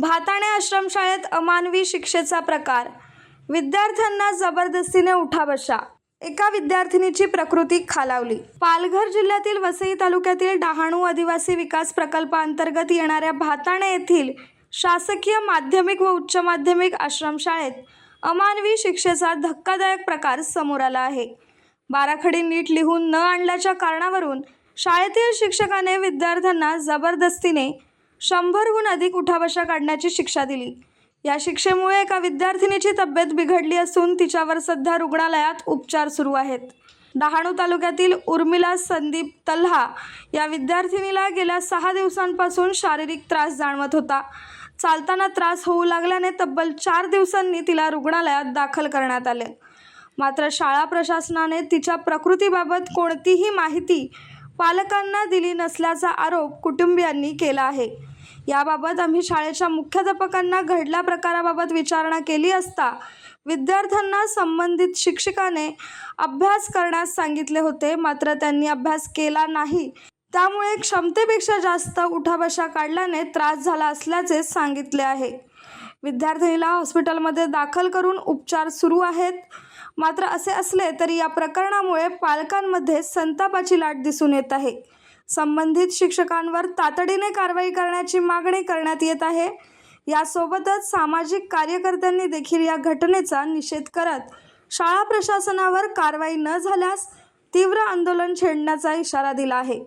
भाताणे आश्रमशाळेत अमानवी शिक्षेचा प्रकार. विद्यार्थ्यांना जबरदस्तीने उठा बशा एका विद्यार्थिनीची प्रकृती खालावली. पालघर जिल्ह्यातील वसई तालुक्यातील डहाणू आदिवासी विकास प्रकल्पाअंतर्गत येणाऱ्या भाताणे येथील शासकीय माध्यमिक व उच्च माध्यमिक आश्रमशाळेत अमानवी शिक्षेचा धक्कादायक प्रकार समोर आला आहे. बाराखडी नीट लिहून न आणल्याच्या कारणावरून शाळेतील शिक्षकाने विद्यार्थ्यांना जबरदस्तीने शंभरहून अधिक उठाबशा काढण्याची शिक्षा दिली. या शिक्षेमुळे एका विद्यार्थिनीची तब्येत बिघडली असून तिच्यावर सध्या रुग्णालयात उपचार सुरू आहेत. डहाणू तालुक्यातील उर्मिला संदीप तल्हा या विद्यार्थिनीला गेल्या सहा दिवसांपासून शारीरिक त्रास जाणवत होता. चालताना त्रास होऊ लागल्याने तब्बल चार दिवसांनी तिला रुग्णालयात दाखल करण्यात आले. मात्र शाळा प्रशासनाने तिच्या प्रकृतीबाबत कोणतीही माहिती पालकांना दिली नसल्याचा आरोप कुटुंबियांनी केला आहे. याबाबत आम्ही शाळेच्या मुख्याध्यापकांना घडल्या प्रकाराबाबत विचारणा केली असता विद्यार्थ्यांना संबंधित शिक्षकाने अभ्यास करण्यास सांगितले होते मात्र त्यांनी अभ्यास केला नाही. त्यामुळे क्षमतेपेक्षा जास्त उठाबशा काढल्याने त्रास झाला असल्याचे सांगितले आहे. विद्यार्थिनीला हॉस्पिटलमध्ये दाखल करून उपचार सुरू आहेत. मात्र असे असले तरी या प्रकरणामुळे पालकांमध्ये संतापाची लाट दिसून येत आहे. संबंधित शिक्षकांवर तातडीने कारवाई करण्याची मागणी करण्यात येत आहे. यासोबतच सामाजिक कार्यकर्त्यांनी देखील या घटनेचा निषेध करत शाळा प्रशासनावर कारवाई न झाल्यास तीव्र आंदोलन छेडण्याचा इशारा दिला आहे.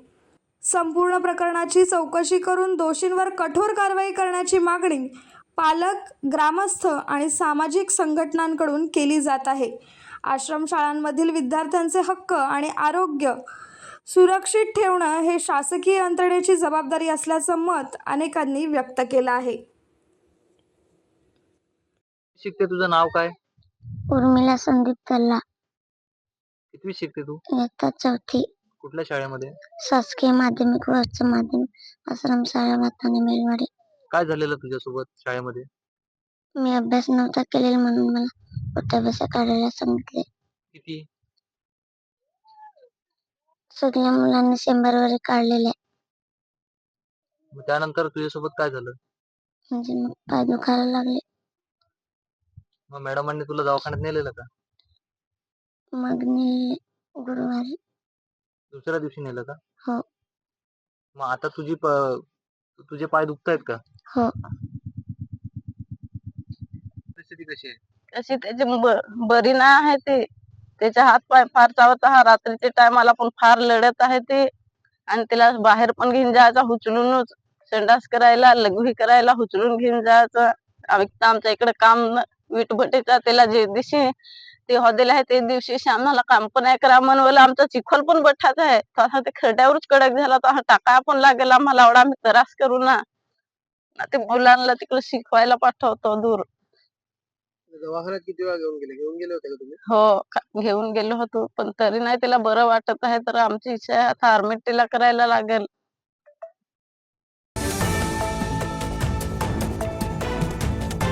संपूर्ण प्रकरणाची चौकशी करून दोषींवर कठोर कारवाई करण्याची मागणी पालक ग्रामस्थ आणि सामाजिक संघटनांकडून केली जात आहे. आश्रमशाळांमधील विद्यार्थ्यांचे हक्क आणि आरोग्य सुरक्षित ठेवणं हे शासकीय यंत्रणेची जबाबदारी असल्याचं मत अनेकांनी व्यक्त केलं आहे. शिकते तुझं नाव काय? उर्मिला संदीप तल्ला कितवी शिकते तू? इयत्ता चौथी. कुठल्या शाळेमध्ये? शासकीय माध्यमिक व उच्च माध्यमिक आश्रम शाळा भाताने मेलवाडी. काय झालेलं तुझ्यासोबत शाळेमध्ये? मी अभ्यास नव्हता केलेला म्हणून मला उठाबसा काढायला सांगितले. किती? सगळ्या मुलांनी शंभरवर काढलेले. मग त्यानंतर तुझ्यासोबत काय झालं? म्हणजे मग पाय दुखायला लागले. मग मॅडमांनी तुला दवाखान्यात नेलेलं का? मग मी गुरुवारी. दुसऱ्या दिवशी नेलं का? हो. मग आता तुझी प- तुझे पाय दुखतायत का? हो. परिस्थिती कशी आहे? कशी त्याची बरी नाही आहे ते. त्याचे हात पाय फार चावत हा रात्रीच्या टायमाला पण फार लढत आहे ते. आणि तिला बाहेर पण घेऊन जायचा हुचलूनच संडास करायला लघवी करायला हुचलून घेऊन जायचं. आमच्या इकडे काम विटभटेचा त्याला जे दिवशी ते हॉदेल आहे ते दिवशी आम्हाला काम पण आहे. करा म्हणवलं आमचा चिखल पण बठाच आहे. तसा ते खड्यावरच कडक झाला तर हा टाकाया पण लागेल आम्हाला. एवढा आम्ही त्रास करू ना. ना ते मुलांना तिकडे शिकवायला पाठवतो दूर. दवाखान्यात किती वेळा घेऊन गेले? घेऊन गेले होते का तुम्ही? हो का- घेऊन गेलो होतो. पण तरी नाही तिला बरं वाटत आहे तर आमची इच्छा आहे आता तिला करायला लागेल.